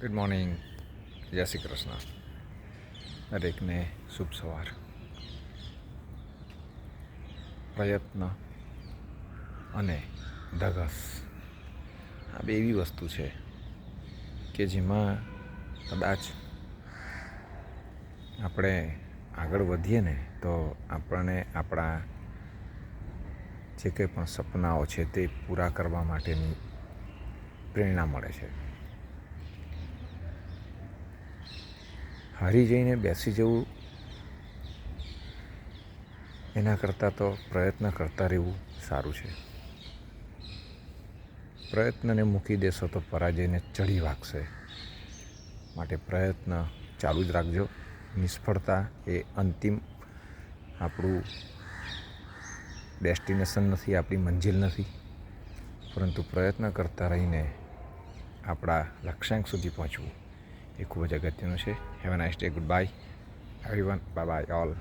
Good morning જય શ્રી કૃષ્ણ દરેકને શુભ સવાર પ્રયત્ન અને ધગસ આ બે એવી વસ્તુ છે કે જેમાં કદાચ આપણે આગળ વધીએ ને તો આપણને આપણા જે કંઈ પણ સપનાઓ છે તે પૂરા કરવા માટેની પ્રેરણા મળે છે હારી જઈને બેસી જવું, એના કરતાં તો પ્રયત્ન કરતા રહેવું સારું છે. પ્રયત્નને મૂકી દેશો તો પરાજયને ચડી વાગશે. માટે પ્રયત્ન ચાલુ જ રાખજો. નિષ્ફળતા એ અંતિમ આપણું ડેસ્ટિનેશન નથી, આપણી મંજિલ નથી. પરંતુ પ્રયત્ન કરતા રહીને આપણા લક્ષ્યાંક સુધી પહોંચવું. એ ખૂબ જ અગત્યનું છે have a nice day good bye everyone bye bye all